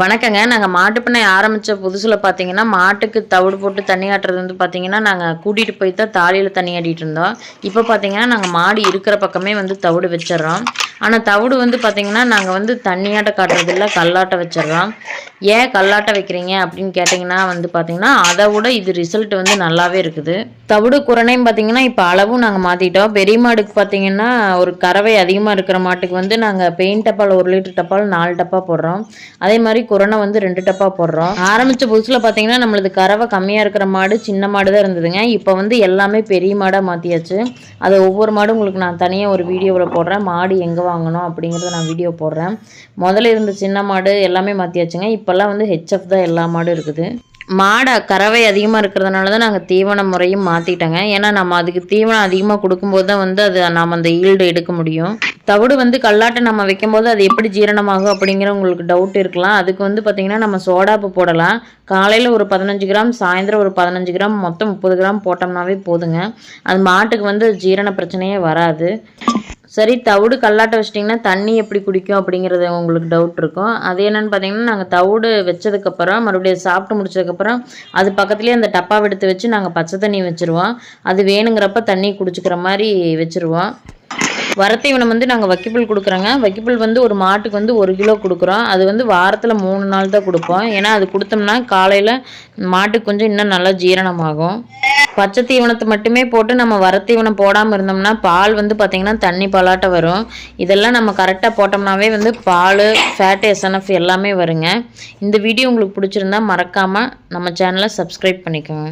வணக்கங்க. நாங்கள் மாட்டுப்பண்ணை ஆரம்பித்த புதுசில் பார்த்தீங்கன்னா மாட்டுக்கு தவிடு போட்டு தண்ணி ஆட்டுறது வந்து பார்த்தீங்கன்னா நாங்கள் கூட்டிகிட்டு போய் தான் தாலியில் தண்ணி ஆட்டிகிட்டு இருந்தோம். இப்போ பார்த்தீங்கன்னா நாங்கள் மாடு இருக்கிற பக்கமே வந்து தவிடு வச்சிடுறோம். ஆனால் தவிடு வந்து பார்த்தீங்கன்னா நாங்கள் வந்து தண்ணியாட்ட காட்டுறதில்ல கல்லாட்ட வச்சிடுறோம். ஏன் கல்லாட்ட வைக்கிறீங்க அப்படின்னு கேட்டிங்கன்னா வந்து பார்த்தீங்கன்னா அதை விட இது ரிசல்ட் வந்து நல்லாவே இருக்குது. தவிடு குரணையும் பார்த்தீங்கன்னா இப்போ அளவும் நாங்கள் மாற்றிட்டோம் பெரிய மாடுக்கு பார்த்தீங்கன்னா ஒரு கறவை அதிகமாக இருக்கிற மாட்டுக்கு வந்து நாங்கள் பெயிண்ட் டப்பால் ஒரு லிட்டர் டப்பால் நாலு டப்பா போடுறோம். அதே மாதிரி குரணை வந்து ரெண்டு டப்பா போடுறோம். ஆரம்பித்த புதுசில் பார்த்தீங்கன்னா நம்மளது கறவை கம்மியாக இருக்கிற மாடு சின்ன மாடு தான் இருந்ததுங்க. இப்போ வந்து எல்லாமே பெரிய மாடாக மாற்றியாச்சு அதை ஒவ்வொரு மாடும் உங்களுக்கு நான் தனியாக ஒரு வீடியோவில் போடுறேன். மாடு எங்கே வாங்கணும் அப்படிங்கிறத நான் வீடியோ போடுறேன். முதல்ல இருந்த சின்ன மாடு எல்லாமே மாற்றியாச்சுங்க இப்போல்லாம் வந்து ஹெச்எஃப் தான் எல்லா மாடும் இருக்குது. மாடை கறவை அதிகமாக இருக்கிறதுனால தான் நாங்கள் தீவன முறையும் மாற்றிட்டோங்க ஏன்னா நம்ம அதுக்கு தீவனம் அதிகமாக கொடுக்கும்போது தான் வந்து அது நாம் அந்த ஈல்டு எடுக்க முடியும். தவிடு வந்து கல்லாட்டை நம்ம வைக்கும்போது அது எப்படி ஜீரணமாகும் அப்படிங்கிற உங்களுக்கு டவுட் இருக்கலாம். அதுக்கு வந்து பார்த்திங்கன்னா நம்ம சோடாப்பு போடலாம். காலையில் ஒரு பதினஞ்சு கிராம் சாயந்தரம் ஒரு பதினஞ்சு கிராம் மொத்தம் முப்பது கிராம் போட்டோம்னாவே போதுங்க. அது மாட்டுக்கு வந்து ஜீரண பிரச்சனையே வராது. சரி தவிடு கல்லாட்ட வச்சிட்டிங்கன்னா தண்ணி எப்படி குடிக்கும் அப்படிங்கிறது உங்களுக்கு டவுட் இருக்கும். அது என்னென்னு பார்த்தீங்கன்னா நாங்கள் தவிடு வச்சதுக்கப்புறம் மறுபடியும் சாப்பிட்டு முடிச்சதுக்கப்புறம் அது பக்கத்துலேயே அந்த டப்பாவை எடுத்து வச்சு நாங்கள் பச்சை தண்ணி வச்சுருவோம். அது வேணுங்கிறப்ப தண்ணி குடிச்சிக்கிற மாதிரி வச்சுருவோம். வரத்தீவனம் வந்து நாங்கள் வைக்கப்புல் கொடுக்குறோங்க. வைக்கப்புல் வந்து ஒரு மாட்டுக்கு வந்து ஒரு கிலோ கொடுக்குறோம். அது வந்து வாரத்தில் மூணு நாள் தான் கொடுப்போம். ஏன்னா அது கொடுத்தோம்னா காலையில் மாட்டுக்கு கொஞ்சம் இன்னும் நல்லா ஜீரணமாகும். பச்சை தீவனத்தை மட்டுமே போட்டு நம்ம வரத்தீவனம் போடாமல் இருந்தோம்னா பால் வந்து பார்த்திங்கன்னா தண்ணி பாலாட்ட வரும். இதெல்லாம் நம்ம கரெக்டாக போட்டோம்னாவே வந்து பால் ஃபேட் எஸ்என்எஃப் எல்லாமே வருங்க. இந்த வீடியோ உங்களுக்கு பிடிச்சிருந்தா மறக்காமல் நம்ம சேனலை சப்ஸ்கிரைப் பண்ணிக்கோங்க.